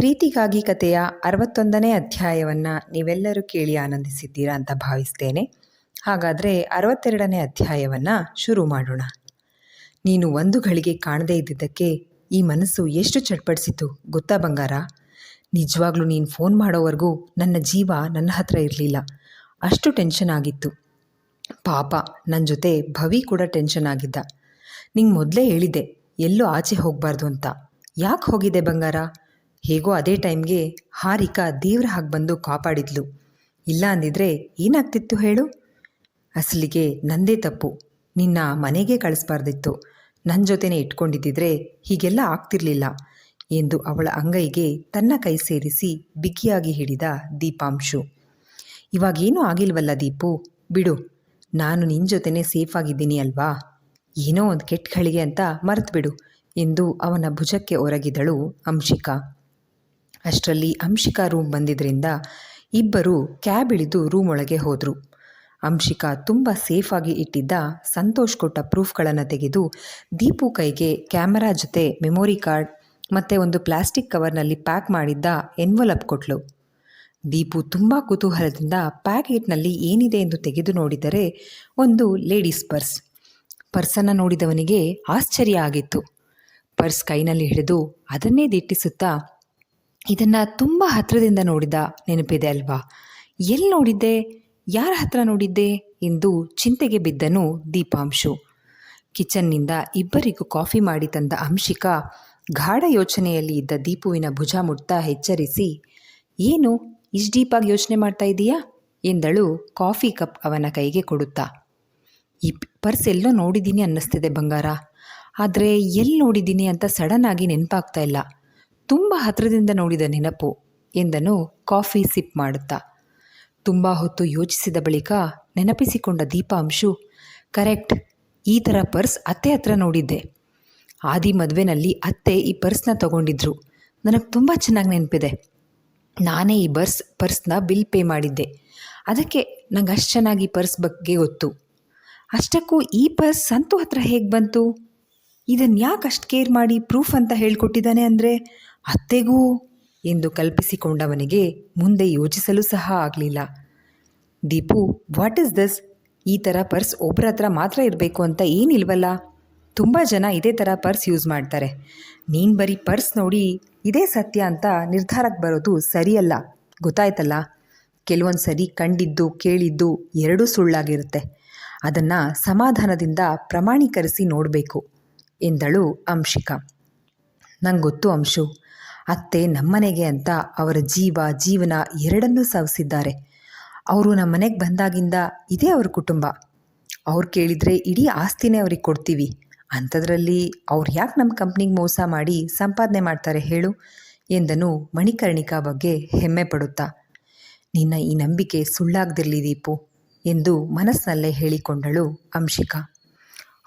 ಪ್ರೀತಿಗಾಗಿ ಕಥೆಯ ಅರವತ್ತೊಂದನೇ ಅಧ್ಯಾಯವನ್ನು ನೀವೆಲ್ಲರೂ ಕೇಳಿ ಆನಂದಿಸಿದ್ದೀರಾ ಅಂತ ಭಾವಿಸ್ತೇನೆ. ಹಾಗಾದರೆ ಅರವತ್ತೆರಡನೇ ಅಧ್ಯಾಯವನ್ನು ಶುರು ಮಾಡೋಣ. ನೀನು ಒಂದು ಗಳಿಗೆ ಕಾಣದೇ ಇದ್ದಿದ್ದಕ್ಕೆ ಈ ಮನಸ್ಸು ಎಷ್ಟು ಚಟ್ಪಡಿಸಿತು ಗೊತ್ತಾ ಬಂಗಾರ? ನಿಜವಾಗ್ಲೂ ನೀನು ಫೋನ್ ಮಾಡೋವರೆಗೂ ನನ್ನ ಜೀವ ನನ್ನ ಹತ್ರ ಇರಲಿಲ್ಲ. ಅಷ್ಟು ಟೆನ್ಷನ್ ಆಗಿತ್ತು. ಪಾಪ ನನ್ನ ಜೊತೆ ಭವಿ ಕೂಡ ಟೆನ್ಷನ್ ಆಗಿದ್ದ. ನಿಂಗೆ ಮೊದಲೇ ಹೇಳಿದ್ದೆ, ಎಲ್ಲೂ ಆಚೆ ಹೋಗಬಾರ್ದು ಅಂತ. ಯಾಕೆ ಹೋಗಿದೆ ಬಂಗಾರ? ಹೇಗೋ ಅದೇ ಟೈಮ್ಗೆ ಹಾರಿಕಾ ದೇವ್ರ ಹಾಗೆ ಬಂದು ಕಾಪಾಡಿದ್ಲು. ಇಲ್ಲ ಅಂದಿದ್ರೆ ಏನಾಗ್ತಿತ್ತು ಹೇಳು? ಅಸಲಿಗೆ ನಂದೇ ತಪ್ಪು. ನಿನ್ನ ಮನೆಗೆ ಕಳಿಸ್ಬಾರ್ದಿತ್ತು. ನನ್ನ ಜೊತೆನೆ ಇಟ್ಕೊಂಡಿದ್ದಿದ್ರೆ ಹೀಗೆಲ್ಲ ಆಗ್ತಿರ್ಲಿಲ್ಲ ಎಂದು ಅವಳ ಅಂಗೈಗೆ ತನ್ನ ಕೈ ಸೇರಿಸಿ ಬಿಗಿಯಾಗಿ ಹಿಡಿದ ದೀಪಾಂಶು. ಇವಾಗೇನೂ ಆಗಿಲ್ವಲ್ಲ ದೀಪು? ಬಿಡು. ನಾನು ನಿನ್ನ ಜೊತೆನೇ ಸೇಫ್ ಆಗಿದ್ದೀನಿ ಅಲ್ವಾ? ಏನೋ ಒಂದು ಕೆಟ್ಟ ಗಳಿಗೆ ಅಂತ ಮರೆತು ಬಿಡು ಎಂದು ಅವನ ಭುಜಕ್ಕೆ ಒರಗಿದಳು ಅಂಶಿಕಾ. ಅಷ್ಟರಲ್ಲಿ ಅಂಶಿಕಾ ರೂಮ್ ಬಂದಿದ್ದರಿಂದ ಇಬ್ಬರು ಕ್ಯಾಬ್ ಇಳಿದು ರೂಮ್ ಒಳಗೆ ಹೋದರು. ಅಂಶಿಕಾ ತುಂಬ ಸೇಫಾಗಿ ಇಟ್ಟಿದ್ದ ಸಂತೋಷ್ ಕೊಟ್ಟ ಪ್ರೂಫ್ಗಳನ್ನು ತೆಗೆದು ದೀಪು ಕೈಗೆ ಕ್ಯಾಮರಾ ಜೊತೆ ಮೆಮೊರಿ ಕಾರ್ಡ್ ಮತ್ತು ಒಂದು ಪ್ಲಾಸ್ಟಿಕ್ ಕವರ್ನಲ್ಲಿ ಪ್ಯಾಕ್ ಮಾಡಿದ್ದ ಎನ್ವಲಪ್ ಕೊಟ್ಲು. ದೀಪು ತುಂಬ ಕುತೂಹಲದಿಂದ ಪ್ಯಾಕೆಟ್ನಲ್ಲಿ ಏನಿದೆ ಎಂದು ತೆಗೆದು ನೋಡಿದರೆ ಒಂದು ಲೇಡೀಸ್ ಪರ್ಸ್ ಪರ್ಸನ್ನು ನೋಡಿದವನಿಗೆ ಆಶ್ಚರ್ಯ ಆಗಿತ್ತು. ಪರ್ಸ್ ಕೈನಲ್ಲಿ ಹಿಡಿದು ಅದನ್ನೇ ದಿಟ್ಟಿಸುತ್ತಾ ಇದನ್ನು ತುಂಬ ಹತ್ತಿರದಿಂದ ನೋಡಿದ ನೆನಪಿದೆ ಅಲ್ವಾ? ಎಲ್ಲಿ ನೋಡಿದ್ದೆ? ಯಾರ ಹತ್ರ ನೋಡಿದ್ದೆ? ಎಂದು ಚಿಂತೆಗೆ ಬಿದ್ದನು ದೀಪಾಂಶು. ಕಿಚನ್ನಿಂದ ಇಬ್ಬರಿಗೂ ಕಾಫಿ ಮಾಡಿ ತಂದ ಅಂಶಿಕ ಗಾಢ ಯೋಚನೆಯಲ್ಲಿ ಇದ್ದ ದೀಪುವಿನ ಭುಜ ಮುಟ್ತಾ ಎಚ್ಚರಿಸಿ, ಏನು? ಇಷ್ಟು ಡೀಪಾಗಿ ಯೋಚನೆ ಮಾಡ್ತಾ ಇದೀಯಾ? ಎಂದಳು ಕಾಫಿ ಕಪ್ ಅವನ ಕೈಗೆ ಕೊಡುತ್ತಾ. ಈ ಪರ್ಸ್ ಎಲ್ಲೋ ನೋಡಿದ್ದೀನಿ ಅನ್ನಿಸ್ತಿದೆ ಬಂಗಾರ. ಆದರೆ ಎಲ್ಲಿ ನೋಡಿದ್ದೀನಿ ಅಂತ ಸಡನ್ ಆಗಿ ನೆನಪಾಗ್ತಾ ಇಲ್ಲ. ತುಂಬ ಹತ್ತಿರದಿಂದ ನೋಡಿದ ನೆನಪು ಎಂದನು ಕಾಫಿ ಸಿಪ್ ಮಾಡುತ್ತಾ. ತುಂಬ ಹೊತ್ತು ಯೋಚಿಸಿದ ಬಳಿಕ ನೆನಪಿಸಿಕೊಂಡ ದೀಪಾಂಶು, ಕರೆಕ್ಟ್, ಈ ಥರ ಪರ್ಸ್ ಅತ್ತೆ ಹತ್ರ ನೋಡಿದ್ದೆ. ಆದಿ ಮದುವೆನಲ್ಲಿ ಅತ್ತೆ ಈ ಪರ್ಸ್ನ ತಗೊಂಡಿದ್ರು. ನನಗೆ ತುಂಬ ಚೆನ್ನಾಗಿ ನೆನಪಿದೆ. ನಾನೇ ಈ ಬರ್ಸ್, ಪರ್ಸ್ನ ಬಿಲ್ ಪೇ ಮಾಡಿದ್ದೆ. ಅದಕ್ಕೆ ನಂಗೆ ಅಷ್ಟು ಚೆನ್ನಾಗಿ ಪರ್ಸ್ ಬಗ್ಗೆ ಗೊತ್ತು. ಅಷ್ಟಕ್ಕೂ ಈ ಪರ್ಸ್ ಸಂತು ಹತ್ರ ಹೇಗೆ ಬಂತು? ಇದನ್ನು ಯಾಕೆ ಅಷ್ಟು ಕೇರ್ ಮಾಡಿ ಪ್ರೂಫ್ ಅಂತ ಹೇಳಿಕೊಟ್ಟಿದ್ದಾನೆ ಅಂದರೆ ಅತ್ತೆಗೂ ಎಂದು ಕಲ್ಪಿಸಿಕೊಂಡವನಿಗೆ ಮುಂದೆ ಯೋಚಿಸಲು ಸಹ ಆಗಲಿಲ್ಲ. Deepu, what is this? ಈ ಥರ ಪರ್ಸ್ ಒಬ್ಬರ ಹತ್ರ ಮಾತ್ರ ಇರಬೇಕು ಅಂತ ಏನಿಲ್ವಲ್ಲ? ತುಂಬ ಜನ ಇದೇ ಥರ ಪರ್ಸ್ ಯೂಸ್ ಮಾಡ್ತಾರೆ. ನೀನು ಬರೀ ಪರ್ಸ್ ನೋಡಿ ಇದೇ ಸತ್ಯ ಅಂತ ನಿರ್ಧಾರಕ್ಕೆ ಬರೋದು ಸರಿಯಲ್ಲ, ಗೊತ್ತಾಯ್ತಲ್ಲ? ಕೆಲವೊಂದು ಸರಿ ಕಂಡಿದ್ದು, ಕೇಳಿದ್ದು ಎರಡೂ ಸುಳ್ಳಾಗಿರುತ್ತೆ. ಅದನ್ನು ಸಮಾಧಾನದಿಂದ ಪ್ರಮಾಣೀಕರಿಸಿ ನೋಡಬೇಕು, ಎಂದಳು ಅಂಶಿಕಾ. ನಂಗೆ ಗೊತ್ತು ಅಂಶು. ಅತ್ತೆ ನಮ್ಮನೆಗೆ ಅಂತ ಅವರ ಜೀವ, ಜೀವನ ಎರಡನ್ನೂ ಸವಿಸಿದ್ದಾರೆ. ಅವರು ನಮ್ಮ ಮನೆಗೆ ಬಂದಾಗಿಂದ ಇದೇ ಅವ್ರ ಕುಟುಂಬ. ಅವ್ರು ಕೇಳಿದರೆ ಇಡೀ ಆಸ್ತಿನೇ ಅವ್ರಿಗೆ ಕೊಡ್ತೀವಿ. ಅಂಥದ್ರಲ್ಲಿ ಅವ್ರು ಯಾಕೆ ನಮ್ಮ ಕಂಪ್ನಿಗೆ ಮೋಸ ಮಾಡಿ ಸಂಪಾದನೆ ಮಾಡ್ತಾರೆ ಹೇಳು ಎಂದನು ಮಣಿಕರ್ಣಿಕಾ ಬಗ್ಗೆ ಹೆಮ್ಮೆ ಪಡುತ್ತಾ. ನಿನ್ನ ಈ ನಂಬಿಕೆ ಸುಳ್ಳಾಗದಿರಲಿ ದೀಪು ಎಂದು ಮನಸ್ಸಿನಲ್ಲೇ ಹೇಳಿಕೊಂಡಳು ಅಂಶಿಕಾ.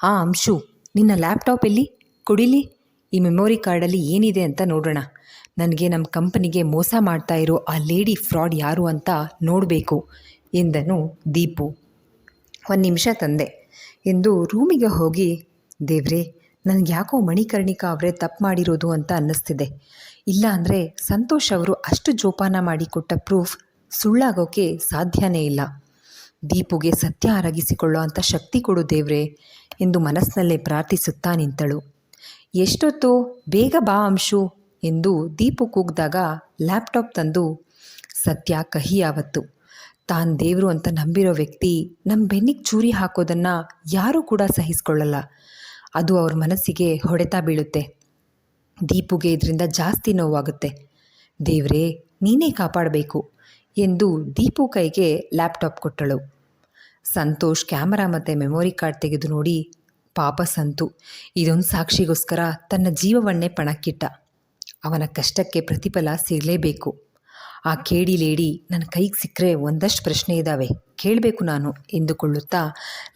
ಆ ಅಂಶು, ನಿನ್ನ ಲ್ಯಾಪ್ಟಾಪ್ ಎಲ್ಲಿ? ಕೊಡಿಲಿ? ಈ ಮೆಮೊರಿ ಕಾರ್ಡಲ್ಲಿ ಏನಿದೆ ಅಂತ ನೋಡೋಣ. ನನಗೆ ನಮ್ಮ ಕಂಪನಿಗೆ ಮೋಸ ಮಾಡ್ತಾ ಇರೋ ಆ ಲೇಡಿ ಫ್ರಾಡ್ ಯಾರು ಅಂತ ನೋಡಬೇಕು ಎಂದನು ದೀಪು. ಒಂದು ನಿಮಿಷ ತಂದೆ. ಎಂದು ರೂಮಿಗೆ ಹೋಗಿ, ದೇವ್ರೆ, ನನಗೆ ಯಾಕೋ ಮಣಿಕರ್ಣಿಕಾ ಅವರೇ ತಪ್ಪು ಮಾಡಿರೋದು ಅಂತ ಅನ್ನಿಸ್ತಿದೆ. ಇಲ್ಲ ಅಂದರೆ ಸಂತೋಷ್ ಅವರು ಅಷ್ಟು ಜೋಪಾನ ಮಾಡಿ ಕೊಟ್ಟ ಪ್ರೂಫ್ ಸುಳ್ಳಾಗೋಕೆ ಸಾಧ್ಯನೇ ಇಲ್ಲ. ದೀಪುಗೆ ಸತ್ಯ ಅರಗಿಸಿಕೊಳ್ಳೋ ಅಂಥ ಶಕ್ತಿ ಕೊಡು ದೇವ್ರೆ, ಎಂದು ಮನಸ್ಸಿನಲ್ಲೇ ಪ್ರಾರ್ಥಿಸುತ್ತಾ ನಿಂತಳು. ಎಷ್ಟೊತ್ತು, ಬೇಗ ಬಾ ಅಂಶು. ಎಂದು ದೀಪು ಕೂಗಿದಾಗ ಲ್ಯಾಪ್ಟಾಪ್ ತಂದು, ಸತ್ಯ, ಕಹಿ ಯಾವತ್ತು? ತಾನು ದೇವರು ಅಂತ ನಂಬಿರೋ ವ್ಯಕ್ತಿ ನಮ್ಮ ಬೆನ್ನಿಗೆ ಚೂರಿ ಹಾಕೋದನ್ನು ಯಾರೂ ಕೂಡ ಸಹಿಸ್ಕೊಳ್ಳಲ್ಲ. ಅದು ಅವ್ರ ಮನಸ್ಸಿಗೆ ಹೊಡೆತ ಬೀಳುತ್ತೆ. ದೀಪುಗೆ ಇದರಿಂದ ಜಾಸ್ತಿ ನೋವಾಗುತ್ತೆ. ದೇವರೇ, ನೀನೇ ಕಾಪಾಡಬೇಕು ಎಂದು ದೀಪು ಕೈಗೆ ಲ್ಯಾಪ್ಟಾಪ್ ಕೊಟ್ಟಳು. ಸಂತೋಷ್ ಕ್ಯಾಮರಾ ಮತ್ತು ಮೆಮೊರಿ ಕಾರ್ಡ್ ತೆಗೆದು ನೋಡಿ, ಪಾಪ ಸಂತು, ಇದೊಂದು ಸಾಕ್ಷಿಗೋಸ್ಕರ ತನ್ನ ಜೀವವನ್ನೇ ಪಣಕ್ಕಿಟ್ಟ. ಅವನ ಕಷ್ಟಕ್ಕೆ ಪ್ರತಿಫಲ ಸಿಗಲೇಬೇಕು. ಆ ಕೇಡಿ ಲೇಡಿ ನನ್ನ ಕೈಗೆ ಸಿಕ್ಕರೆ ಒಂದಷ್ಟು ಪ್ರಶ್ನೆ ಇದ್ದಾವೆ ಕೇಳಬೇಕು ನಾನು ಎಂದುಕೊಳ್ಳುತ್ತಾ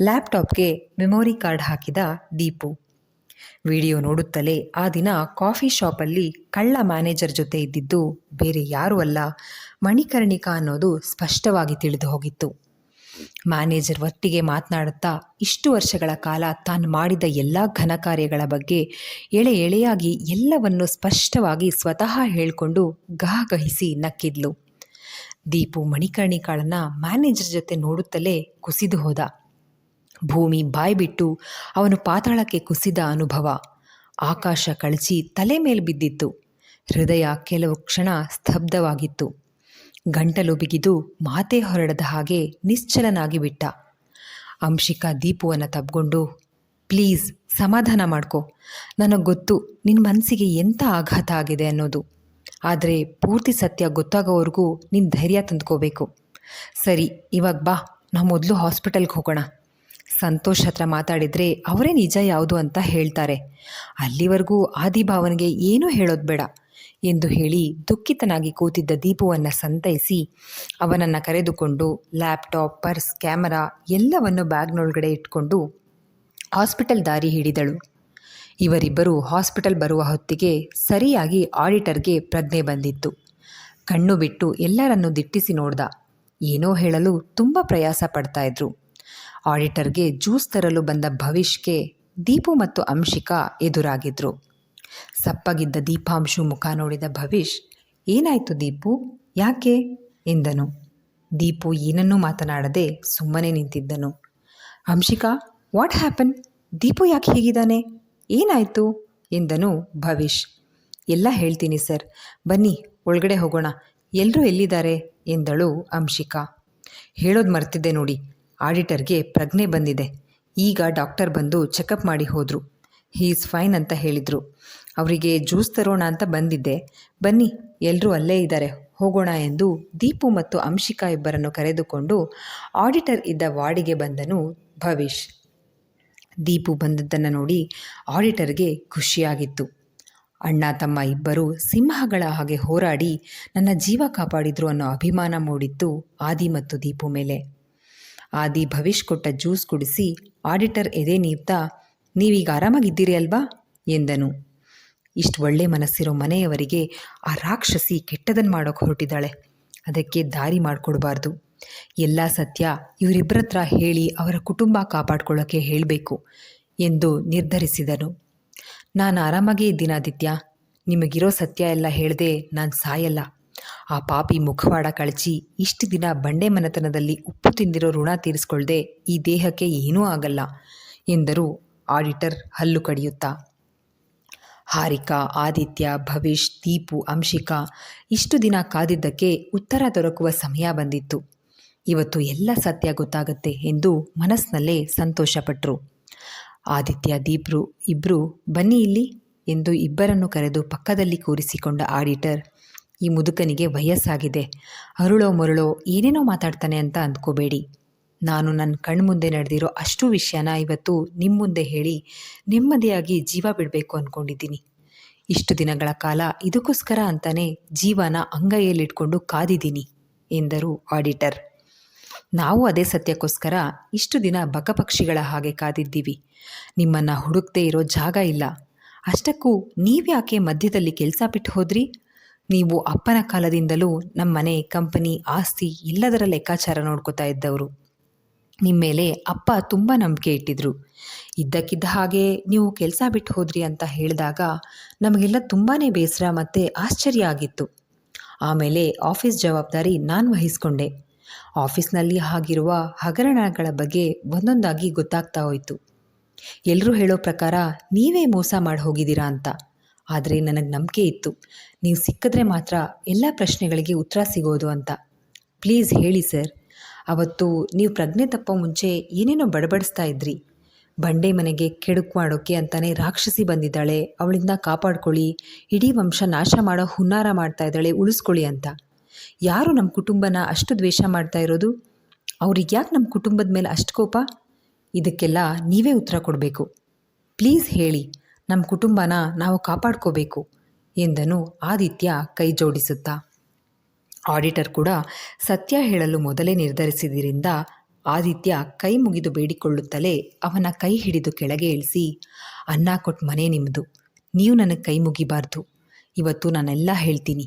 ಲ್ಯಾಪ್ಟಾಪ್ಗೆ ಮೆಮೊರಿ ಕಾರ್ಡ್ ಹಾಕಿದ ದೀಪು. ವಿಡಿಯೋ ನೋಡುತ್ತಲೇ ಆ ದಿನ ಕಾಫಿ ಶಾಪಲ್ಲಿ ಕಳ್ಳ ಮ್ಯಾನೇಜರ್ ಜೊತೆ ಇದ್ದಿದ್ದು ಬೇರೆ ಯಾರೂ ಅಲ್ಲ. ಮಣಿಕರ್ಣಿಕಾ ಅನ್ನೋದು ಸ್ಪಷ್ಟವಾಗಿ ತಿಳಿದು ಹೋಗಿತ್ತು. ಮ್ಯಾನೇಜರ್ ಒಟ್ಟಿಗೆ ಮಾತನಾಡುತ್ತಾ ಇಷ್ಟು ವರ್ಷಗಳ ಕಾಲ ತಾನು ಮಾಡಿದ ಎಲ್ಲ ಘನ ಕಾರ್ಯಗಳ ಬಗ್ಗೆ ಎಳೆ ಎಳೆಯಾಗಿ ಎಲ್ಲವನ್ನು ಸ್ಪಷ್ಟವಾಗಿ ಸ್ವತಃ ಹೇಳಿಕೊಂಡು ಗಹಗಹಿಸಿ ನಕ್ಕಿದ್ಲು. ದೀಪು ಮಣಿಕರ್ಣಿಕಾಳನ್ನ ಮ್ಯಾನೇಜರ್ ಜೊತೆ ನೋಡುತ್ತಲೇ ಕುಸಿದು ಹೋದ. ಭೂಮಿ ಬಾಯ್ಬಿಟ್ಟು ಅವನು ಪಾತಾಳಕ್ಕೆ ಕುಸಿದ ಅನುಭವ. ಆಕಾಶ ಕಳಚಿ ತಲೆ ಮೇಲೆ ಬಿದ್ದಿತ್ತು. ಹೃದಯ ಕೆಲವು ಕ್ಷಣ ಸ್ತಬ್ಧವಾಗಿತ್ತು. ಗಂಟಲು ಬಿಗಿದು ಮಾತೇ ಹೊರಡದ ಹಾಗೆ ನಿಶ್ಚಲನಾಗಿ ಬಿಟ್ಟ. ಅಂಶಿಕಾ ದೀಪುವನ್ನು ತಬ್ಕೊಂಡು, ಪ್ಲೀಸ್, ಸಮಾಧಾನ ಮಾಡ್ಕೋ. ನನಗೆ ಗೊತ್ತು ನಿನ್ನ ಮನಸ್ಸಿಗೆ ಎಂಥ ಆಘಾತ ಆಗಿದೆ ಅನ್ನೋದು. ಆದರೆ ಪೂರ್ತಿ ಸತ್ಯ ಗೊತ್ತಾಗೋವರೆಗೂ ನಿನ್ನ ಧೈರ್ಯ ತಂದ್ಕೋಬೇಕು. ಸರಿ, ಇವಾಗ ಬಾ. ನಾವು ಮೊದಲು ಹಾಸ್ಪಿಟಲ್ಗೆ ಹೋಗೋಣ. ಸಂತೋಷ್ ಹತ್ರ ಮಾತಾಡಿದರೆ ಅವರೇ ನಿಜ ಯಾವುದು ಅಂತ ಹೇಳ್ತಾರೆ. ಅಲ್ಲಿವರೆಗೂ ಆದಿಭಾವನಿಗೆ ಏನೂ ಹೇಳೋದು ಬೇಡ. ಎಂದು ಹೇಳಿ ದುಃಖಿತನಾಗಿ ಕೂತಿದ್ದ ದೀಪುವನ್ನು ಸಂತೈಸಿ ಅವನನ್ನು ಕರೆದುಕೊಂಡು ಲ್ಯಾಪ್ಟಾಪ್, ಪರ್ಸ್, ಕ್ಯಾಮರಾ ಎಲ್ಲವನ್ನು ಬ್ಯಾಗ್ನೊಳಗಡೆ ಇಟ್ಕೊಂಡು ಹಾಸ್ಪಿಟಲ್ ದಾರಿ ಹಿಡಿದಳು. ಇವರಿಬ್ಬರು ಹಾಸ್ಪಿಟಲ್ ಬರುವ ಹೊತ್ತಿಗೆ ಸರಿಯಾಗಿ ಆಡಿಟರ್ಗೆ ಪ್ರಜ್ಞೆ ಬಂದಿತ್ತು. ಕಣ್ಣು ಬಿಟ್ಟು ಎಲ್ಲರನ್ನೂ ದಿಟ್ಟಿಸಿ ನೋಡ್ದ. ಏನೋ ಹೇಳಲು ತುಂಬ ಪ್ರಯಾಸ ಪಡ್ತಾ ಇದ್ರು. ಆಡಿಟರ್ಗೆ ಜ್ಯೂಸ್ ತರಲು ಬಂದ ಭವಿಷ್ಗೆ ದೀಪು ಮತ್ತು ಅಂಶಿಕಾ ಎದುರಾಗಿದ್ರು. ಸಪ್ಪಗಿದ್ದ ದೀಪಾಂಶು ಮುಖ ನೋಡಿದ ಭವಿಷ್, ಏನಾಯಿತು ದೀಪು? ಯಾಕೆ? ಎಂದನು. ದೀಪು ಏನನ್ನೂ ಮಾತನಾಡದೆ ಸುಮ್ಮನೆ ನಿಂತಿದ್ದನು. Anshika what happen? ದೀಪು ಯಾಕೆ ಹೀಗಿದ್ದಾನೆ? ಏನಾಯಿತು? ಎಂದನು ಭವಿಷ್. ಎಲ್ಲ ಹೇಳ್ತೀನಿ ಸರ್. ಬನ್ನಿ, ಒಳಗಡೆ ಹೋಗೋಣ. ಎಲ್ಲರೂ ಎಲ್ಲಿದ್ದಾರೆ? ಎಂದಳು ಅಂಶಿಕಾ ಹೇಳೋದು ಮರ್ತಿದ್ದೆ ನೋಡಿ. ಆಡಿಟರ್ಗೆ ಪ್ರಜ್ಞೆ ಬಂದಿದೆ. ಈಗ ಡಾಕ್ಟರ್ ಬಂದು ಚೆಕಪ್ ಮಾಡಿ ಹೋದರು. ಹೀ ಈಸ್ ಫೈನ್ ಅಂತ ಹೇಳಿದರು. ಅವರಿಗೆ ಜ್ಯೂಸ್ ತರೋಣ ಅಂತ ಬಂದಿದ್ದೆ. ಬನ್ನಿ ಎಲ್ಲರೂ ಅಲ್ಲೇ ಇದ್ದಾರೆ. ಹೋಗೋಣ ಎಂದು ದೀಪು ಮತ್ತು ಅಂಶಿಕಾ ಇಬ್ಬರನ್ನು ಕರೆದುಕೊಂಡು ಆಡಿಟರ್ ಇದ್ದ ವಾರ್ಡಿಗೆ ಬಂದನು ಭವಿಷ್ ದೀಪು ಬಂದದ್ದನ್ನು ನೋಡಿ ಆಡಿಟರ್ಗೆ ಖುಷಿಯಾಗಿತ್ತು. ಅಣ್ಣ, ತಮ್ಮ ಇಬ್ಬರು ಸಿಂಹಗಳ ಹಾಗೆ ಹೋರಾಡಿ ನನ್ನ ಜೀವ ಕಾಪಾಡಿದ್ರು ಅನ್ನೋ ಅಭಿಮಾನ ಮೂಡಿತ್ತು ಆದಿ ಮತ್ತು ದೀಪು ಮೇಲೆ. ಆದಿ ಭವಿಷ್ ಕೊಟ್ಟ ಜ್ಯೂಸ್ ಕುಡಿಸಿ ಆಡಿಟರ್ ಎದೆ ನೀವ್ತಾ ನೀವೀಗ ಆರಾಮಾಗಿದ್ದೀರಿ ಅಲ್ವಾ? ಎಂದನು. ಇಷ್ಟು ಒಳ್ಳೆ ಮನಸ್ಸಿರೋ ಮನೆಯವರಿಗೆ ಆ ರಾಕ್ಷಸಿ ಕೆಟ್ಟದನ್ನು ಮಾಡೋಕೆ ಹೊರಟಿದ್ದಾಳೆ. ಅದಕ್ಕೆ ದಾರಿ ಮಾಡಿಕೊಡಬಾರ್ದು. ಎಲ್ಲ ಸತ್ಯ ಇವರಿಬ್ಬರತ್ರ ಹೇಳಿ ಅವರ ಕುಟುಂಬ ಕಾಪಾಡ್ಕೊಳ್ಳೋಕ್ಕೆ ಹೇಳಬೇಕು ಎಂದು ನಿರ್ಧರಿಸಿದನು. ನಾನು ಆರಾಮಾಗೇ ಇದ್ದೀನಾದಿತ್ಯ ನಿಮಗಿರೋ ಸತ್ಯ ಎಲ್ಲ ಹೇಳದೆ ನಾನು ಸಾಯಲ್ಲ. ಆ ಪಾಪಿ ಮುಖವಾಡ ಕಳಚಿ ಇಷ್ಟು ದಿನ ಬಂಡೆ ಮನೆತನದಲ್ಲಿ ಉಪ್ಪು ತಿಂದಿರೋ ಋಣ ತೀರಿಸ್ಕೊಳ್ದೆ ಈ ದೇಹಕ್ಕೆ ಏನೂ ಆಗಲ್ಲ ಎಂದರು ಆಡಿಟರ್ ಹಲ್ಲು ಕಡಿಯುತ್ತಾ? ಹಾರಿಕಾ, ಆದಿತ್ಯ ಭವಿಷ್ ದೀಪು, ಅಂಶಿಕಾ, ಇಷ್ಟು ದಿನ ಕಾದಿದ್ದಕ್ಕೆ ಉತ್ತರ ದೊರಕುವ ಸಮಯ ಬಂದಿತ್ತು. ಇವತ್ತು ಎಲ್ಲ ಸತ್ಯ ಗೊತ್ತಾಗುತ್ತೆ ಎಂದು ಮನಸ್ಸಿನಲ್ಲೇ ಸಂತೋಷಪಟ್ಟರು ಆದಿತ್ಯ, ದೀಪ್ರು ಇಬ್ಬರು ಬನ್ನಿ ಇಲ್ಲಿ ಎಂದು ಇಬ್ಬರನ್ನು ಕರೆದು ಪಕ್ಕದಲ್ಲಿ ಕೂರಿಸಿಕೊಂಡ ಆಡಿಟರ್, ಈ ಮುದುಕನಿಗೆ ವಯಸ್ಸಾಗಿದೆ. ಅರುಳೋ ಮರುಳೋ ಏನೇನೋ ಮಾತಾಡ್ತಾನೆ ಅಂತ ಅಂದ್ಕೋಬೇಡಿ. ನಾನು ನನ್ನ ಕಣ್ಮುಂದೆ ನಡೆದಿರೋ ಅಷ್ಟು ವಿಷಯನ ಇವತ್ತು ನಿಮ್ಮ ಮುಂದೆ ಹೇಳಿ ನೆಮ್ಮದಿಯಾಗಿ ಜೀವ ಬಿಡಬೇಕು ಅಂದ್ಕೊಂಡಿದ್ದೀನಿ ಇಷ್ಟು ದಿನಗಳ ಕಾಲ ಇದಕ್ಕೋಸ್ಕರ ಅಂತಾನೆ ಜೀವನ ಅಂಗೈಯಲ್ಲಿಟ್ಕೊಂಡು ಕಾದಿದ್ದೀನಿ, ಎಂದರು ಆಡಿಟರ್. ನಾವು ಅದೇ ಸತ್ಯಕ್ಕೋಸ್ಕರ ಇಷ್ಟು ದಿನ ಬಕಪಕ್ಷಿಗಳ ಹಾಗೆ ಕಾದಿದ್ದೀವಿ. ನಿಮ್ಮನ್ನು ಹುಡುಕ್ದೇ ಇರೋ ಜಾಗ ಇಲ್ಲ. ಅಷ್ಟಕ್ಕೂ ನೀವ್ಯಾಕೆ ಮಧ್ಯದಲ್ಲಿ ಕೆಲಸ ಬಿಟ್ಟು ಹೋದ್ರಿ? ನೀವು ಅಪ್ಪನ ಕಾಲದಿಂದಲೂ ನಮ್ಮ ಮನೆ ಕಂಪನಿ ಆಸ್ತಿ ಎಲ್ಲದರ ಲೆಕ್ಕಾಚಾರ ನೋಡ್ಕೋತಾ ಇದ್ದವರು. ನಿಮ್ಮ ಮೇಲೆ ಅಪ್ಪ ತುಂಬ ನಂಬಿಕೆ ಇಟ್ಟಿದ್ರು. ಇದ್ದಕ್ಕಿದ್ದ ಹಾಗೆ ನೀವು ಕೆಲಸ ಬಿಟ್ಟು ಹೋದ್ರಿ ಅಂತ ಹೇಳಿದಾಗ ನಮಗೆಲ್ಲ ತುಂಬಾ ಬೇಸರ ಮತ್ತು ಆಶ್ಚರ್ಯ ಆಗಿತ್ತು. ಆಮೇಲೆ ಆಫೀಸ್ ಜವಾಬ್ದಾರಿ ನಾನು ವಹಿಸ್ಕೊಂಡೆ. ಆಫೀಸ್ನಲ್ಲಿ ಆಗಿರುವ ಹಗರಣಗಳ ಬಗ್ಗೆ ಒಂದೊಂದಾಗಿ ಗೊತ್ತಾಗ್ತಾ ಹೋಯಿತು. ಎಲ್ಲರೂ ಹೇಳೋ ಪ್ರಕಾರ ನೀವೇ ಮೋಸ ಮಾಡಿ ಹೋಗಿದ್ದೀರಾ ಅಂತ. ಆದರೆ ನನಗೆ ನಂಬಿಕೆ ಇತ್ತು. ನೀವು ಸಿಕ್ಕಿದ್ರೆ ಮಾತ್ರ ಎಲ್ಲ ಪ್ರಶ್ನೆಗಳಿಗೆ ಉತ್ತರ ಸಿಗೋದು ಅಂತ. ಪ್ಲೀಸ್ ಹೇಳಿ ಸರ್. ಅವತ್ತು ನೀವು ಪ್ರಜ್ಞೆ ತಪ್ಪೋ ಮುಂಚೆ ಏನೇನೋ ಬಡಬಡಿಸ್ತಾ ಇದ್ರಿ. ಬಂಡೆ ಮನೆಗೆ ಕೆಡುಕು ಮಾಡೋಕ್ಕೆ ಅಂತಾನೆ ರಾಕ್ಷಸಿ ಬಂದಿದ್ದಾಳೆ. ಅವಳಿಂದ ಕಾಪಾಡ್ಕೊಳ್ಳಿ. ಇಡೀ ವಂಶ ನಾಶ ಮಾಡೋ ಹುನ್ನಾರ ಮಾಡ್ತಾ ಇದ್ದಾಳೆ. ಉಳಿಸ್ಕೊಳ್ಳಿ ಅಂತ. ಯಾರು ನಮ್ಮ ಕುಟುಂಬನ ಅಷ್ಟು ದ್ವೇಷ ಮಾಡ್ತಾ ಇರೋದು? ಅವ್ರಿಗೆ ಯಾಕೆ ನಮ್ಮ ಕುಟುಂಬದ ಮೇಲೆ ಅಷ್ಟು ಕೋಪ? ಇದಕ್ಕೆಲ್ಲ ನೀವೇ ಉತ್ತರ ಕೊಡಬೇಕು. ಪ್ಲೀಸ್ ಹೇಳಿ, ನಮ್ಮ ಕುಟುಂಬನ ನಾವು ಕಾಪಾಡ್ಕೋಬೇಕು ಎಂದನು ಆದಿತ್ಯ ಕೈ ಜೋಡಿಸುತ್ತಾ. ಆಡಿಟರ್ ಕೂಡ ಸತ್ಯ ಹೇಳಲು ಮೊದಲೇ ನಿರ್ಧರಿಸಿದ್ದರಿಂದ ಆದಿತ್ಯ ಕೈ ಮುಗಿದು ಬೇಡಿಕೊಳ್ಳುತ್ತಲೇ ಅವನ ಕೈ ಹಿಡಿದು ಕೆಳಗೆ ಇಳಿಸಿ, ಅನ್ನ ಕೊಟ್ಟು ಮನೆ ನಿಮ್ಮದು ನೀವು ನನಗೆ ಕೈ ಮುಗಿಬಾರ್ದು. ಇವತ್ತು ನಾನೆಲ್ಲ ಹೇಳ್ತೀನಿ.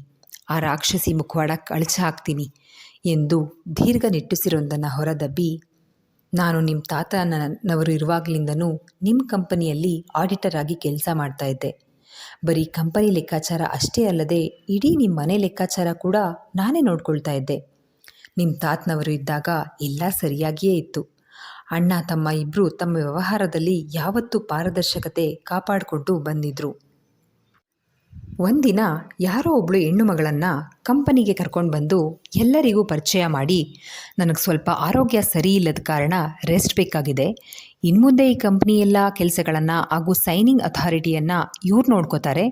ಆ ರಾಕ್ಷಸಿ ಮುಖವಾಡ ಕಳಚ ಹಾಕ್ತೀನಿ ಎಂದು ದೀರ್ಘ ನಿಟ್ಟುಸಿರೊಂದನ್ನು ಹೊರದಬ್ಬಿ, ನಾನು ನಿಮ್ಮ ತಾತನವರು ಇರುವಾಗಲಿಂದನೂ ನಿಮ್ಮ ಕಂಪನಿಯಲ್ಲಿ ಆಡಿಟರ್ ಆಗಿ ಕೆಲಸ ಮಾಡ್ತಾ ಇದ್ದೆ. ಬರೀ ಕಂಪನಿ ಲೆಕ್ಕಾಚಾರ ಅಷ್ಟೇ ಅಲ್ಲದೆ ಇಡೀ ನಿಮ್ಮ ಮನೆ ಲೆಕ್ಕಾಚಾರ ಕೂಡ ನಾನೇ ನೋಡ್ಕೊಳ್ತಾ ಇದ್ದೆ. ನಿಮ್ಮ ತಾತನವರು ಇದ್ದಾಗ ಎಲ್ಲ ಸರಿಯಾಗಿಯೇ ಇತ್ತು. ಅಣ್ಣ, ತಮ್ಮ ಇಬ್ಬರು ತಮ್ಮ ವ್ಯವಹಾರದಲ್ಲಿ ಯಾವತ್ತೂ ಪಾರದರ್ಶಕತೆ ಕಾಪಾಡಿಕೊಂಡು ಬಂದಿದ್ರು. ಒಂದಿನ ಯಾರೋ ಒಬ್ಬಳು ಹೆಣ್ಣು ಮಗಳನ್ನು ಕಂಪನಿಗೆ ಕರ್ಕೊಂಡು ಬಂದು ಎಲ್ಲರಿಗೂ ಪರಿಚಯ ಮಾಡಿ, ನನಗೆ ಸ್ವಲ್ಪ ಆರೋಗ್ಯ ಸರಿ ಇಲ್ಲದ ಕಾರಣ ರೆಸ್ಟ್ ಬೇಕಾಗಿದೆ. ಇನ್ಮುಂದೆ ಈ ಕಂಪ್ನಿ ಎಲ್ಲ ಕೆಲಸಗಳನ್ನು ಹಾಗೂ ಸೈನಿಂಗ್ ಅಥಾರಿಟಿಯನ್ನು ಇವ್ರು ನೋಡ್ಕೋತಾರೆ.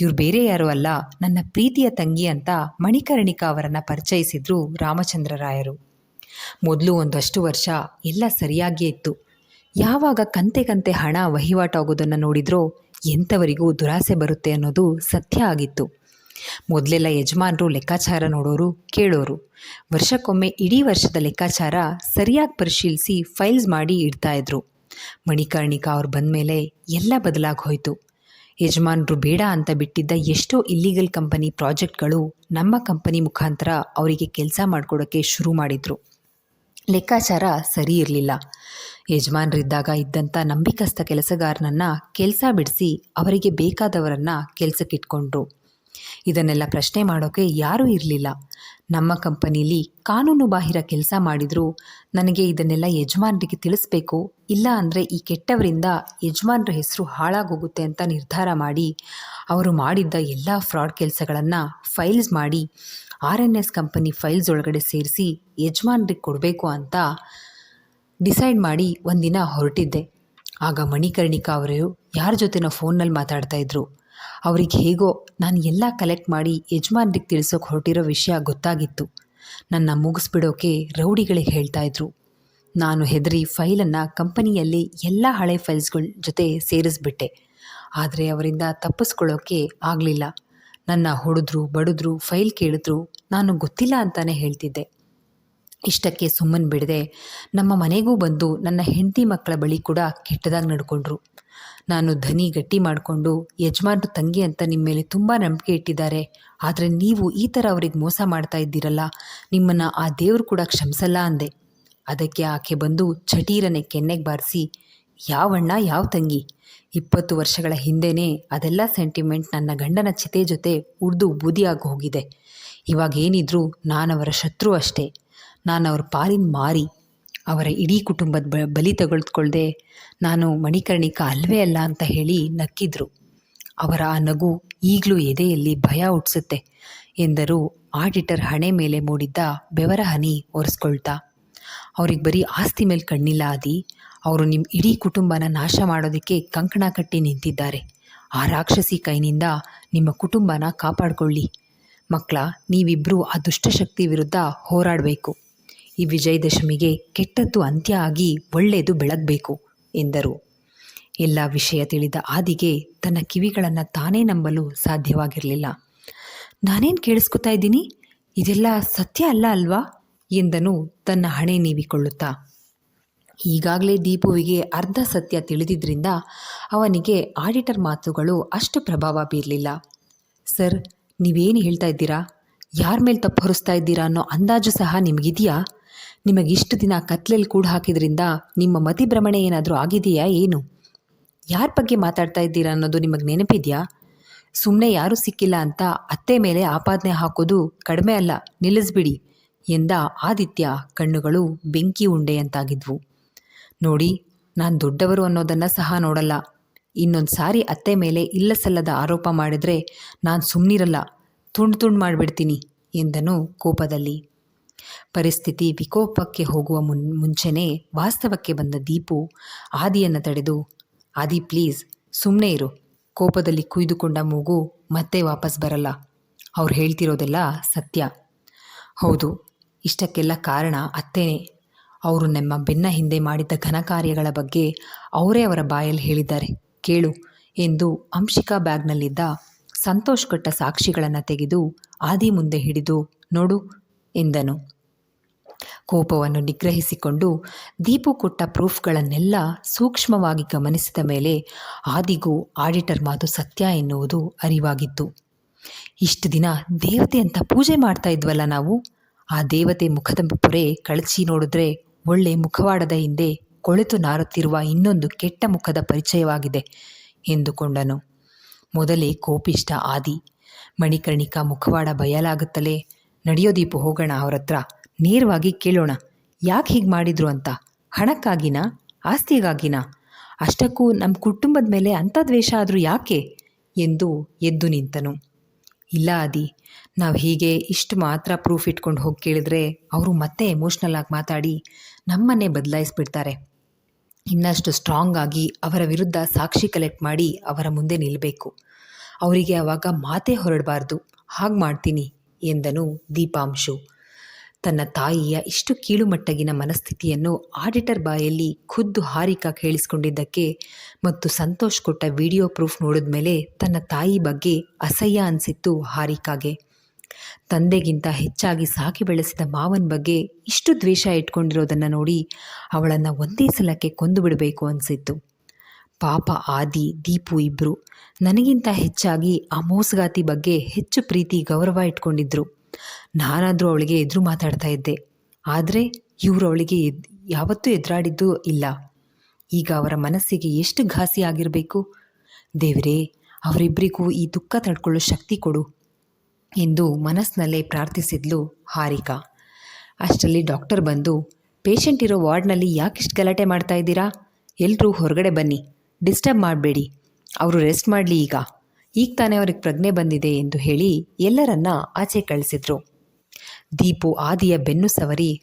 ಇವ್ರು ಬೇರೆ ಯಾರೂ ಅಲ್ಲ, ನನ್ನ ಪ್ರೀತಿಯ ತಂಗಿ ಅಂತ ಮಣಿಕರ್ಣಿಕಾ ಅವರನ್ನು ಪರಿಚಯಿಸಿದ್ರು ರಾಮಚಂದ್ರ ರಾಯರು. ಮೊದಲು ಒಂದಷ್ಟು ವರ್ಷ ಎಲ್ಲ ಸರಿಯಾಗಿಯೇ ಇತ್ತು. ಯಾವಾಗ ಕಂತೆ ಕಂತೆ ಹಣ ವಹಿವಾಟಾಗೋದನ್ನು ನೋಡಿದ್ರೋ ಎಂಥವರಿಗೂ ದುರಾಸೆ ಬರುತ್ತೆ ಅನ್ನೋದು ಸತ್ಯ ಆಗಿತ್ತು. ಮೊದಲೆಲ್ಲ ಯಜಮಾನರು ಲೆಕ್ಕಾಚಾರ ನೋಡೋರು, ಕೇಳೋರು. ವರ್ಷಕ್ಕೊಮ್ಮೆ ಇಡೀ ವರ್ಷದ ಲೆಕ್ಕಾಚಾರ ಸರಿಯಾಗಿ ಪರಿಶೀಲಿಸಿ ಫೈಲ್ಸ್ ಮಾಡಿ ಇಡ್ತಾ ಇದ್ರು. ಮಣಿಕರ್ಣಿಕಾ ಅವ್ರು ಬಂದಮೇಲೆ ಎಲ್ಲ ಬದಲಾಗಿ ಹೋಯಿತು. ಯಜಮಾನರು ಬೇಡ ಅಂತ ಬಿಟ್ಟಿದ್ದ ಎಷ್ಟೋ ಇಲ್ಲಿಗಲ್ ಕಂಪನಿ ಪ್ರಾಜೆಕ್ಟ್ಗಳು ನಮ್ಮ ಕಂಪನಿ ಮುಖಾಂತರ ಅವರಿಗೆ ಕೆಲಸ ಮಾಡಿಕೊಡೋಕ್ಕೆ ಶುರು ಮಾಡಿದರು. ಲೆಕ್ಕಾಚಾರ ಸರಿ ಇರಲಿಲ್ಲ. ಯಜಮಾನರಿದ್ದಾಗ ಇದ್ದಂಥ ನಂಬಿಕಸ್ಥ ಕೆಲಸಗಾರನನ್ನು ಕೆಲಸ ಬಿಡಿಸಿ ಅವರಿಗೆ ಬೇಕಾದವರನ್ನು ಕೆಲಸಕ್ಕಿಟ್ಕೊಂಡ್ರು. ಇದನ್ನೆಲ್ಲ ಪ್ರಶ್ನೆ ಮಾಡೋಕ್ಕೆ ಯಾರೂ ಇರಲಿಲ್ಲ. ನಮ್ಮ ಕಂಪನಿಲಿ ಕಾನೂನು ಬಾಹಿರ ಕೆಲಸ ಮಾಡಿದರೂ. ನನಗೆ ಇದನ್ನೆಲ್ಲ ಯಜಮಾನರಿಗೆ ತಿಳಿಸ್ಬೇಕು. ಇಲ್ಲ ಅಂದರೆ ಈ ಕೆಟ್ಟವರಿಂದ ಯಜಮಾನರ ಹೆಸರು ಹಾಳಾಗೋಗುತ್ತೆ ಅಂತ ನಿರ್ಧಾರ ಮಾಡಿ ಅವರು ಮಾಡಿದ್ದ ಎಲ್ಲ ಫ್ರಾಡ್ ಕೆಲಸಗಳನ್ನು ಫೈಲ್ಸ್ ಮಾಡಿ R N S company files ಒಳಗಡೆ ಸೇರಿಸಿ ಯಜಮಾನರಿಗೆ ಕೊಡಬೇಕು ಅಂತ ಡಿಸೈಡ್ ಮಾಡಿ ಒಂದಿನ ಹೊರಟಿದ್ದೆ. ಆಗ ಮಣಿಕರ್ಣಿಕಾ ಅವರು ಯಾರ ಜೊತೆನೋ ಫೋನ್ನಲ್ಲಿ ಮಾತಾಡ್ತಾ ಇದ್ರು. ಅವ್ರಿಗೆ ಹೇಗೋ ನಾನು ಎಲ್ಲ ಕಲೆಕ್ಟ್ ಮಾಡಿ ಯಜಮಾನ್ರಿಗೆ ತಿಳಿಸೋಕೆ ಹೊರಟಿರೋ ವಿಷಯ ಗೊತ್ತಾಗಿತ್ತು. ನನ್ನ ಮುಗಿಸ್ಬಿಡೋಕೆ ರೌಡಿಗಳಿಗೆ ಹೇಳ್ತಾ ಇದ್ರು. ನಾನು ಹೆದರಿ ಫೈಲನ್ನು ಕಂಪನಿಯಲ್ಲಿ ಎಲ್ಲ ಹಳೆ ಫೈಲ್ಸ್ಗಳ ಜೊತೆ ಸೇರಿಸ್ಬಿಟ್ಟೆ. ಆದರೆ ಅವರಿಂದ ತಪ್ಪಿಸ್ಕೊಳ್ಳೋಕೆ ಆಗಲಿಲ್ಲ. ನನ್ನ ಹೊಡೆದ್ರು, ಬಡಿದ್ರು, ಫೈಲ್ ಕೇಳಿದ್ರು, ನಾನು ಗೊತ್ತಿಲ್ಲ ಅಂತಾನೆ ಹೇಳ್ತಿದ್ದೆ. ಇಷ್ಟಕ್ಕೆ ಸುಮ್ಮನೆ ಬಿಡದೆ ನಮ್ಮ ಮನೆಗೂ ಬಂದು ನನ್ನ ಹೆಂಡತಿ ಮಕ್ಕಳ ಬಳಿ ಕೂಡ ಕೆಟ್ಟದಾಗಿ ನಡ್ಕೊಂಡ್ರು. ನಾನು ಧನಿ ಗಟ್ಟಿ ಮಾಡಿಕೊಂಡು ಯಜಮಾನ್ರು ತಂಗಿ ಅಂತ ನಿಮ್ಮ ಮೇಲೆ ತುಂಬ ನಂಬಿಕೆ ಇಟ್ಟಿದ್ದಾರೆ. ಆದರೆ ನೀವು ಈ ಥರ ಅವ್ರಿಗೆ ಮೋಸ ಮಾಡ್ತಾ ಇದ್ದೀರಲ್ಲ, ನಿಮ್ಮನ್ನು ಆ ದೇವರು ಕೂಡ ಕ್ಷಮಿಸಲ್ಲ ಅಂದೆ. ಅದಕ್ಕೆ ಆಕೆ ಬಂದು ಚಟೀರನೆ ಕೆನ್ನೆಗೆ ಬಾರಿಸಿ ಯಾವಣ್ಣ ಯಾವ ತಂಗಿ? ಇಪ್ಪತ್ತು ವರ್ಷಗಳ ಹಿಂದೆನೇ ಅದೆಲ್ಲ ಸೆಂಟಿಮೆಂಟ್ ನನ್ನ ಗಂಡನ ಚಿತೆ ಜೊತೆ ಉರ್ದು ಬೂದಿಯಾಗಿ ಹೋಗಿದೆ. ಇವಾಗ ಏನಿದ್ರು ನಾನವರ ಶತ್ರು ಅಷ್ಟೇ. ನಾನು ಅವ್ರ ಪಾಲಿನ ಮಾರಿ ಅವರ ಇಡೀ ಕುಟುಂಬದ ಬ, ಬಲಿ ತೆಗೆದುಕೊಳ್ದೆ ನಾನು ಮಣಿಕರ್ಣಿಕಾ ಅಲ್ವೇ ಅಲ್ಲ ಅಂತ ಹೇಳಿ ನಕ್ಕಿದ್ರು. ಅವರ ಆ ನಗು ಈಗಲೂ ಎದೆಯಲ್ಲಿ ಭಯ ಹುಟ್ಟಿಸುತ್ತೆ ಎಂದರು ಆಡಿಟರ್ ಹಣೆ ಮೇಲೆ ಮೂಡಿದ್ದ ಬೆವರ ಹನಿ ಒರೆಸ್ಕೊಳ್ತಾ. ಅವ್ರಿಗೆ ಬರೀ ಆಸ್ತಿ ಮೇಲೆ ಕಣ್ಣಿಲ್ಲ ಆದಿ, ಅವರು ನಿಮ್ಮ ಇಡೀ ಕುಟುಂಬನ ನಾಶ ಮಾಡೋದಕ್ಕೆ ಕಂಕಣ ಕಟ್ಟಿ ನಿಂತಿದ್ದಾರೆ. ಆ ರಾಕ್ಷಸಿ ಕೈನಿಂದ ನಿಮ್ಮ ಕುಟುಂಬನ ಕಾಪಾಡಿಕೊಳ್ಳಿ. ಮಕ್ಕಳ ನೀವಿಬ್ಬರೂ ಆ ದುಷ್ಟಶಕ್ತಿ ವಿರುದ್ಧ ಹೋರಾಡಬೇಕು. ಈ ವಿಜಯದಶಮಿಗೆ ಕೆಟ್ಟದ್ದು ಅಂತ್ಯ ಆಗಿ ಒಳ್ಳೆಯದು ಬೆಳಗಬೇಕು, ಎಂದರು. ಎಲ್ಲ ವಿಷಯ ತಿಳಿದ ಆದಿಗೆ ತನ್ನ ಕಿವಿಗಳನ್ನು ತಾನೇ ನಂಬಲು ಸಾಧ್ಯವಾಗಿರಲಿಲ್ಲ. ನಾನೇನು ಕೇಳಿಸ್ಕೊತಾ ಇದ್ದೀನಿ? ಇದೆಲ್ಲ ಸತ್ಯ ಅಲ್ಲ ಅಲ್ವಾ? ಎಂದನು ತನ್ನ ಹಣೆ ನೀವಿಕೊಳ್ಳುತ್ತಾ. ಈಗಾಗಲೇ ದೀಪುವಿಗೆ ಅರ್ಧ ಸತ್ಯ ತಿಳಿದಿದ್ದರಿಂದ ಅವನಿಗೆ ಆಡಿಟರ್ ಮಾತುಗಳು ಅಷ್ಟು ಪ್ರಭಾವ ಬೀರಲಿಲ್ಲ. ಸರ್, ನೀವೇನು ಹೇಳ್ತಾ ಇದ್ದೀರಾ? ಯಾರ ಮೇಲೆ ತಪ್ಪು ಹೊರಿಸ್ತಾ ಇದ್ದೀರಾ ಅನ್ನೋ ಅಂದಾಜು ಸಹ ನಿಮಗಿದೆಯಾ? ನಿಮಗಿಷ್ಟು ದಿನ ಕತ್ಲೆಯಲ್ಲಿ ಕೂಡ ಹಾಕಿದ್ರಿಂದ ನಿಮ್ಮ ಮತಿಭ್ರಮಣೆ ಏನಾದರೂ ಆಗಿದೆಯಾ ಏನು? ಯಾರ ಬಗ್ಗೆ ಮಾತಾಡ್ತಾ ಇದ್ದೀರಾ ಅನ್ನೋದು ನಿಮಗೆ ನೆನಪಿದೆಯಾ? ಸುಮ್ಮನೆ ಯಾರೂ ಸಿಕ್ಕಿಲ್ಲ ಅಂತ ಅತ್ತೆ ಮೇಲೆ ಆಪಾದನೆ ಹಾಕೋದು ಕಡಿಮೆ ಅಲ್ಲ, ನಿಲ್ಲಿಸ್ಬಿಡಿ ಎಂದ ಆದಿತ್ಯ ಕಣ್ಣುಗಳು ಬೆಂಕಿ ಉಂಡೆಯಂತಾಗಿದ್ವು. ನೋಡಿ, ನಾನು ದೊಡ್ಡವರು ಅನ್ನೋದನ್ನು ಸಹ ನೋಡಲ್ಲ. ಇನ್ನೊಂದು ಸಾರಿ ಅತ್ತೆ ಮೇಲೆ ಇಲ್ಲ ಸಲ್ಲದ ಆರೋಪ ಮಾಡಿದರೆ ನಾನು ಸುಮ್ಮನಿರಲ್ಲ ತುಂಡು ತುಂಡು ಮಾಡಿಬಿಡ್ತೀನಿ ಎಂದನು ಕೋಪದಲ್ಲಿ. ಪರಿಸ್ಥಿತಿ ವಿಕೋಪಕ್ಕೆ ಹೋಗುವ ಮುನ್, ಮುಂಚೆನೇ ವಾಸ್ತವಕ್ಕೆ ಬಂದ ದೀಪು ಆದಿಯನ್ನು ತಡೆದು, ಆದಿ ಪ್ಲೀಸ್ ಸುಮ್ಮನೆ ಇರು. ಕೋಪದಲ್ಲಿ ಕುಯ್ದುಕೊಂಡ ಮೂಗು ಮತ್ತೆ ವಾಪಸ್ ಬರಲ್ಲ. ಅವ್ರು ಹೇಳ್ತಿರೋದೆಲ್ಲ ಸತ್ಯ. ಹೌದು, ಇಷ್ಟಕ್ಕೆಲ್ಲ ಕಾರಣ ಅತ್ತೇನೆ. ಅವರು ನಮ್ಮ ಬೆನ್ನ ಹಿಂದೆ ಮಾಡಿದ್ದ ಘನ ಕಾರ್ಯಗಳ ಬಗ್ಗೆ ಅವರೇ ಅವರ ಬಾಯಲ್ಲಿ ಹೇಳಿದ್ದಾರೆ. ಕೇಳು, ಎಂದು ಅಂಶಿಕಾ ಬ್ಯಾಗ್ನಲ್ಲಿದ್ದ ಸಂತೋಷ್ ಕೊಟ್ಟ ಸಾಕ್ಷಿಗಳನ್ನು ತೆಗೆದು ಆದಿ ಮುಂದೆ ಹಿಡಿದು, ನೋಡು, ಎಂದನು. ಕೋಪವನ್ನು ನಿಗ್ರಹಿಸಿಕೊಂಡು ದೀಪು ಕೊಟ್ಟ ಪ್ರೂಫ್ಗಳನ್ನೆಲ್ಲ ಸೂಕ್ಷ್ಮವಾಗಿ ಗಮನಿಸಿದ ಮೇಲೆ ಆದಿಗೂ ಆಡಿಟರ್ ಮಾತು ಸತ್ಯ ಎನ್ನುವುದು ಅರಿವಾಗಿತ್ತು. ಇಷ್ಟು ದಿನ ದೇವತೆ ಅಂತ ಪೂಜೆ ಮಾಡ್ತಾ ಇದ್ವಲ್ಲ ನಾವು? ಆ ದೇವತೆ ಮುಖದ ಪೊರೆ ಕಳಚಿ ನೋಡಿದ್ರೆ ಒಳ್ಳೆ ಮುಖವಾಡದ ಹಿಂದೆ ಕೊಳೆತು ನಾರುತ್ತಿರುವ ಇನ್ನೊಂದು ಕೆಟ್ಟ ಮುಖದ ಪರಿಚಯವಾಗಿದೆ ಎಂದುಕೊಂಡನು. ಮೊದಲೇ ಕೋಪಿಷ್ಟ ಆದಿ, ಮಣಿಕರ್ಣಿಕಾ ಮುಖವಾಡ ಬಯಲಾಗುತ್ತಲೇ, ನಡೆಯೋ ದೀಪು, ಹೋಗೋಣ ಅವ್ರ ಹತ್ರ ನೇರವಾಗಿ ಕೇಳೋಣ. ಯಾಕೆ ಹೀಗೆ ಮಾಡಿದ್ರು ಅಂತ? ಹಣಕ್ಕಾಗಿನಾ? ಆಸ್ತಿಗಾಗಿನಾ? ಅಷ್ಟಕ್ಕೂ ನಮ್ಮ ಕುಟುಂಬದ ಮೇಲೆ ಅಂಥ ದ್ವೇಷ ಆದರೂ ಯಾಕೆ? ಎಂದು ಎದ್ದು ನಿಂತನು. ಇಲ್ಲ ಆದಿ, ನಾವು ಹೀಗೆ ಇಷ್ಟು ಮಾತ್ರ ಪ್ರೂಫ್ ಇಟ್ಕೊಂಡು ಹೋಗಿ ಕೇಳಿದ್ರೆ ಅವರು ಮತ್ತೆ ಎಮೋಷ್ನಲ್ ಆಗಿ ಮಾತಾಡಿ ನಮ್ಮನ್ನೇ ಬದಲಾಯಿಸ್ಬಿಡ್ತಾರೆ. ಇನ್ನಷ್ಟು ಸ್ಟ್ರಾಂಗ್ ಆಗಿ ಅವರ ವಿರುದ್ಧ ಸಾಕ್ಷಿ ಕಲೆಕ್ಟ್ ಮಾಡಿ ಅವರ ಮುಂದೆ ನಿಲ್ಲಬೇಕು ಅವರಿಗೆ ಆವಾಗ ಮಾತೇ ಹೊರಡಬಾರ್ದು. ಹಾಗೆ ಮಾಡ್ತೀನಿ ಎಂದನು ದೀಪಾಂಶು. ತನ್ನ ತಾಯಿಯ ಇಷ್ಟು ಕೀಳುಮಟ್ಟಗಿನ ಮನಸ್ಥಿತಿಯನ್ನು ಆಡಿಟರ್ ಬಾಯಲ್ಲಿ ಖುದ್ದು ಹಾರಿಕಾ ಕೇಳಿಸ್ಕೊಂಡಿದ್ದಕ್ಕೆ ಮತ್ತು ಸಂತೋಷ್ ಕೊಟ್ಟ ವಿಡಿಯೋ ಪ್ರೂಫ್ ನೋಡಿದ ಮೇಲೆ ತನ್ನ ತಾಯಿ ಬಗ್ಗೆ ಅಸಹ್ಯ ಅನಿಸಿತ್ತು ಹಾರಿಕಾಗೆ. ತಂದೆಗಿಂತ ಹೆಚ್ಚಾಗಿ ಸಾಕಿ ಬೆಳೆಸಿದ ಮಾವನ ಬಗ್ಗೆ ಇಷ್ಟು ದ್ವೇಷ ಇಟ್ಕೊಂಡಿರೋದನ್ನು ನೋಡಿ ಅವಳನ್ನು ಒಂದೇ ಸಲಕ್ಕೆ ಕೊಂದು ಬಿಡಬೇಕು ಅನಿಸಿತ್ತು. ಪಾಪ ಆದಿ, ದೀಪು ಇಬ್ಬರು ನನಗಿಂತ ಹೆಚ್ಚಾಗಿ ಆ ಮೋಸಗಾತಿ ಬಗ್ಗೆ ಹೆಚ್ಚು ಪ್ರೀತಿ ಗೌರವ ಇಟ್ಕೊಂಡಿದ್ರು. ನಾನಾದರೂ ಅವಳಿಗೆ ಎದುರು ಮಾತಾಡ್ತಾ ಇದ್ದೆ. ಆದರೆ ಇವರು ಅವಳಿಗೆ ಎದ್, ಯಾವತ್ತೂ ಎದುರಾಡಿದ್ದು ಇಲ್ಲ. ಈಗ ಅವರ ಮನಸ್ಸಿಗೆ ಎಷ್ಟು ಘಾಸಿ ಆಗಿರಬೇಕು? ದೇವರೇ ಅವರಿಬ್ಬರಿಗೂ ಈ ದುಃಖ ತಡ್ಕೊಳ್ಳೋ ಶಕ್ತಿ ಕೊಡು ಎಂದು ಮನಸ್ಸಿನಲ್ಲೇ ಪ್ರಾರ್ಥಿಸಿದ್ಲು ಹಾರಿಕಾ. ಅಷ್ಟರಲ್ಲಿ ಡಾಕ್ಟರ್ ಬಂದು, ಪೇಷಂಟ್ ಇರೋ ವಾರ್ಡ್ನಲ್ಲಿ ಯಾಕಿಷ್ಟು ಗಲಾಟೆ ಮಾಡ್ತಾ ಇದ್ದೀರಾ? ಎಲ್ಲರೂ ಹೊರಗಡೆ ಬನ್ನಿ. ಡಿಸ್ಟರ್ಬ್ ಮಾಡಬೇಡಿ. ಅವರು ರೆಸ್ಟ್ ಮಾಡಲಿ ಈಗ. ಈಗ ತಾನೇ ಅವ್ರಿಗೆ ಪ್ರಜ್ಞೆ ಬಂದಿದೆ ಎಂದು ಹೇಳಿ ಎಲ್ಲರನ್ನ ಆಚೆ ಕಳಿಸಿದ್ರು. ದೀಪು ಆದಿಯ ಬೆನ್ನು ಸವರಿ,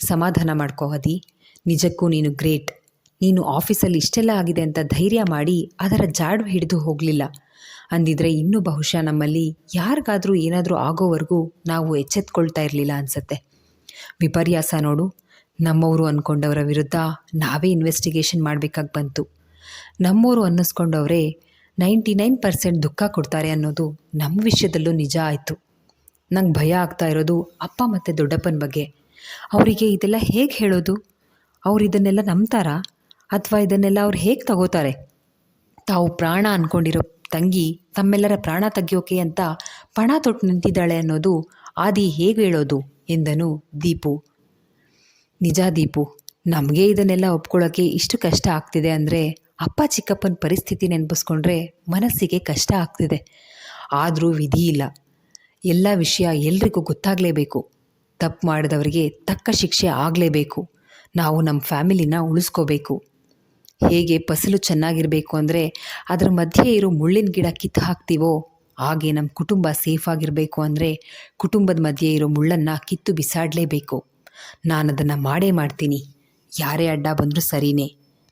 ಸಮಾಧಾನ ಮಾಡ್ಕೋ ನಿಜಕ್ಕೂ ನೀನು ಗ್ರೇಟ್, ನೀನು ಆಫೀಸಲ್ಲಿ ಇಷ್ಟೆಲ್ಲ ಆಗಿದೆ ಅಂತ ಧೈರ್ಯ ಮಾಡಿ ಅದರ ಜಾಡು ಹಿಡಿದು ಹೋಗಲಿಲ್ಲ. ಅಂದಿದ್ರೆ ಇನ್ನೂ ಬಹುಶಃ ನಮ್ಮಲ್ಲಿ ಯಾರಿಗಾದರೂ ಏನಾದರೂ ಆಗೋವರೆಗೂ ನಾವು ಎಚ್ಚೆತ್ಕೊಳ್ತಾ ಇರಲಿಲ್ಲ ಅನಿಸತ್ತೆ. ವಿಪರ್ಯಾಸ ನೋಡು, ನಮ್ಮವರು ಅಂದ್ಕೊಂಡವರ ವಿರುದ್ಧ ನಾವೇ ಇನ್ವೆಸ್ಟಿಗೇಷನ್ ಮಾಡಬೇಕಾಗಿ ಬಂತು. ನಮ್ಮವರು ಅನ್ನಿಸ್ಕೊಂಡವರೇ ನೈಂಟಿ ನೈನ್ ಪರ್ಸೆಂಟ್ ದುಃಖ ಕೊಡ್ತಾರೆ ಅನ್ನೋದು ನಮ್ಮ ವಿಷಯದಲ್ಲೂ ನಿಜ ಆಯಿತು. ನಂಗೆ ಭಯ ಆಗ್ತಾ ಇರೋದು ಅಪ್ಪ ಮತ್ತು ದೊಡ್ಡಪ್ಪನ ಬಗ್ಗೆ. ಅವರಿಗೆ ಇದೆಲ್ಲ ಹೇಗೆ ಹೇಳೋದು? ಅವ್ರು ಇದನ್ನೆಲ್ಲ ನಂಬ್ತಾರಾ? ಅಥವಾ ಇದನ್ನೆಲ್ಲ ಅವ್ರು ಹೇಗೆ ತಗೋತಾರೆ? ತಾವು ಪ್ರಾಣ ಅಂದ್ಕೊಂಡಿರೋ ತಂಗಿ ತಮ್ಮೆಲ್ಲರ ಪ್ರಾಣ ತೆಗಿಯೋಕೆ ಅಂತ ಪಣ ತೊಟ್ಟು ನಿಂತಿದ್ದಾಳೆ ಅನ್ನೋದು ಆದಿ ಹೇಗೆ ಹೇಳೋದು ಎಂದನು ದೀಪು. ನಿಜ ದೀಪು, ನಮಗೆ ಇದನ್ನೆಲ್ಲ ಒಪ್ಕೊಳ್ಳೋಕ್ಕೆ ಇಷ್ಟು ಕಷ್ಟ ಆಗ್ತಿದೆ ಅಂದರೆ ಅಪ್ಪ ಚಿಕ್ಕಪ್ಪನ ಪರಿಸ್ಥಿತಿ ನೆನಪಿಸ್ಕೊಂಡ್ರೆ ಮನಸ್ಸಿಗೆ ಕಷ್ಟ ಆಗ್ತಿದೆ. ಆದರೂ ವಿಧಿ ಇಲ್ಲ. ಎಲ್ಲ ವಿಷಯ ಎಲ್ರಿಗೂ ಗೊತ್ತಾಗಲೇಬೇಕು. ತಪ್ಪು ಮಾಡಿದವರಿಗೆ ತಕ್ಕ ಶಿಕ್ಷೆ ಆಗಲೇಬೇಕು. ನಾವು ನಮ್ಮ ಫ್ಯಾಮಿಲಿನ ಉಳಿಸ್ಕೋಬೇಕು. ಹೇಗೆ ಫಸಲು ಚೆನ್ನಾಗಿರಬೇಕು ಅಂದರೆ ಅದರ ಮಧ್ಯೆ ಇರೋ ಮುಳ್ಳಿನ ಗಿಡ ಕಿತ್ತು ಹಾಕ್ತೀವೋ, ಹಾಗೆ ನಮ್ಮ ಕುಟುಂಬ ಸೇಫ್ ಆಗಿರಬೇಕು ಅಂದರೆ ಕುಟುಂಬದ ಮಧ್ಯೆ ಇರೋ ಮುಳ್ಳನ್ನು ಕಿತ್ತು ಬಿಸಾಡಲೇಬೇಕು. ನಾನು ಅದನ್ನು ಮಾಡೇ ಮಾಡ್ತೀನಿ. ಯಾರೇ ಅಡ್ಡ ಬಂದರೂ ಸರಿನೇ.